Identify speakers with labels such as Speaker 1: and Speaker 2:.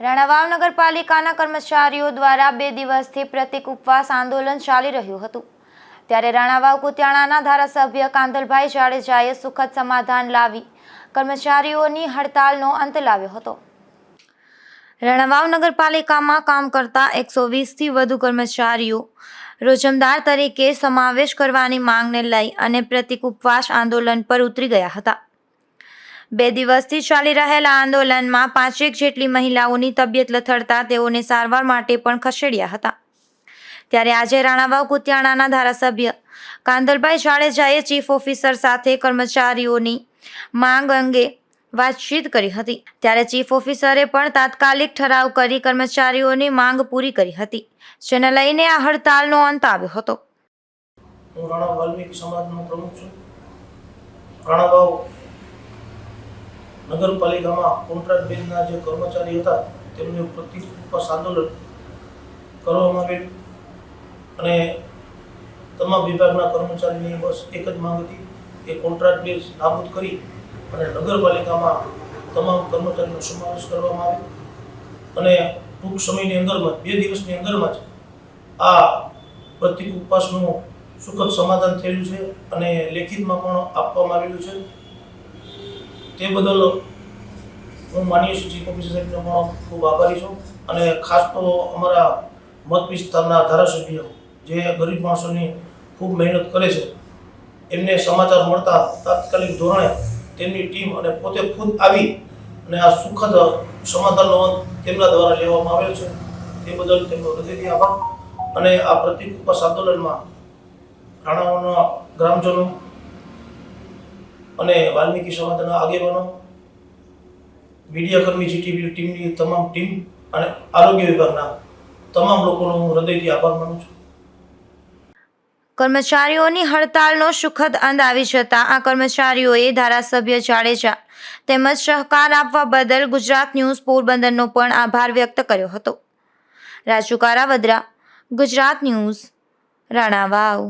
Speaker 1: રાણાવાવ નગરપાલિકાના કર્મચારીઓ દ્વારા બે દિવસથી પ્રતિક ઉપવાસ આંદોલન ચાલી રહ્યું હતું. ત્યારે રાણાવાવ કુતિયાણાના ધારાસભ્ય કાંદલભાઈ જાડેજાએ સુખદ સમાધાન લાવી કર્મચારીઓની હડતાલનો અંત લાવ્યો હતો. રાણાવાવ નગરપાલિકામાં કામ કરતા એકસો વીસથી વધુ કર્મચારીઓ રોજમદાર તરીકે સમાવેશ કરવાની માંગને લઈ અને પ્રતિક ઉપવાસ આંદોલન પર ઉતરી ગયા હતા. બે દિવસથી ચાલી રહેલા આંદોલનમાં પાંચેક જેટલી મહિલાઓની તબિયત લથડતા તેઓને સારવાર માટે પણ ખસેડ્યા હતા. ત્યારે આજે રાણાવાવ કુતિયાણાના ધારાસભ્ય કાંદલભાઈ જાડેજાએ ચીફ ઓફિસર સાથે કર્મચારીઓની માંગ અંગે વાતચીત કરી હતી. ત્યારે ચીફ ઓફિસરે પણ તાત્કાલિક ઠરાવ કરી કર્મચારીઓની માંગ પૂરી કરી હતી, જેને લઈને આ હડતાલનો અંત આવ્યો હતો.
Speaker 2: હું રાણા વાલ્મીકી સમાજનો પ્રમુખ છું. રાણાવાવ નગરપાલિકામાં કોન્ટ્રાક્ટ બેંકના જે કર્મચારી હતા, તેમનું પ્રતિક ઉપવાસ આંદોલન કરવામાં આવ્યું અને તમામ વિભાગના કર્મચારીની બસ એક જ માંગ હતી એ કોન્ટ્રાક્ટ બેઝ નાબૂદ કરી અને નગરપાલિકામાં તમામ કર્મચારીનો સમાવેશ કરવામાં આવ્યો અને ટૂંક સમયની અંદરમાં, બે દિવસની અંદરમાં જ આ પ્રતિક ઉપવાસનું સુખદ સમાધાન થયેલું છે અને લેખિતમાં પણ આપવામાં આવેલું છે. તે બદલ હું માનીય છું ચીફ ઓફિસર સાહેબનો પણ ખૂબ આભારી છું અને ખાસ તો અમારા મત વિસ્તારના ધારાસભ્ય જે ગરીબ માણસોની ખૂબ મહેનત કરે છે, એમને સમાચાર મળતા તાત્કાલિક ધોરણે તેમની ટીમ અને પોતે ખુદ આવી અને આ સુખદ સમાધાનનો તેમના દ્વારા લેવામાં આવેલ છે. તે બદલ તેમનો હૃદયથી આભાર અને આ પ્રતિક ઉપવાસ આંદોલનમાં રાણાઓના ગ્રામજનો અને વાલ્મીકી સમાજના આગેવાનો મીડિયાકર્મી જીટીવી ટીમની તમામ ટીમ અને આરોગ્ય વિભાગના તમામ લોકોનો હું હૃદયથી આભાર માનું છું.
Speaker 1: કર્મચારીઓની હડતાલનો સુખદ અંત આવી જતા આ કર્મચારીઓએ ધારાસભ્ય જાડેજા તેમજ સહકાર આપવા બદલ ગુજરાત ન્યૂઝ પોરબંદરનો પણ આભાર વ્યક્ત કર્યો હતો. રાજુ કારાવદ્રા ગુજરાત ન્યૂઝ, રાણાવાવ.